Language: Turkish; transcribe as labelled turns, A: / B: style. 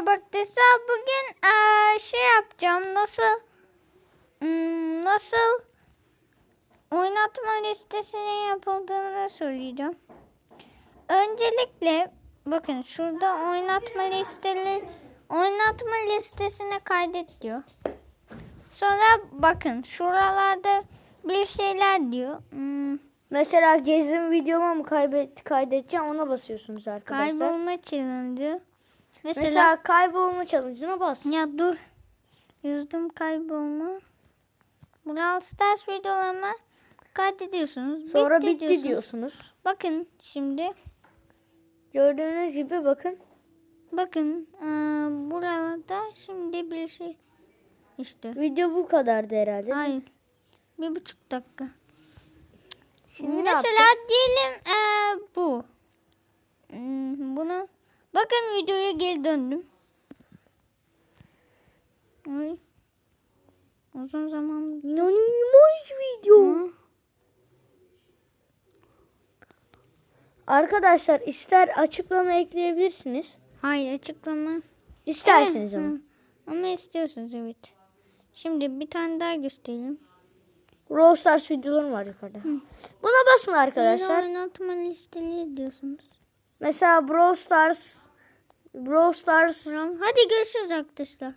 A: Merhaba arkadaşlar. Bugün eee, şey yapacağım. Nasıl hmm, nasıl oynatma listesinin yapıldığını söyleyeceğim. Öncelikle bakın şurada oynatma listeli oynatma listesine kaydet diyor. Sonra bakın şuralarda bir şeyler diyor. Hmm,
B: Mesela gezdim videoma mı kaybet kaydedeceğim ona basıyorsunuz arkadaşlar.
A: kaybolma challenge. Mesela,
B: Mesela kaybolma challenge'ına bas.
A: Ya dur. Yüzdüm kaybolma. Brawl Stars videolarıma kaydediyorsunuz.
B: Sonra
A: bitti
B: bitti
A: diyorsunuz.
B: diyorsunuz.
A: Bakın şimdi.
B: Gördüğünüz gibi bakın.
A: Bakın eee, burada şimdi bir şey işte.
B: Video bu kadardı herhalde.
A: Hayır. Bir buçuk dakika.
B: Şimdi
A: Mesela diyelim eee, bu. Hmm, Bunu bakın videoya geri döndüm. Ay. Uzun zaman
B: İnanılmaz video.
A: Hı.
B: Arkadaşlar ister açıklama ekleyebilirsiniz.
A: Hayır açıklama.
B: İsterseniz
A: Evet,
B: ama.
A: hı. Ama istiyorsanız evet. Şimdi bir tane daha göstereyim.
B: Brawl Stars videolarım var yukarıda. Buna basın arkadaşlar.
A: Yeni oynatma listeleri diyorsunuz.
B: Mesela Brawl Stars Brawl Stars.
A: Hadi görüşürüz arkadaşlar.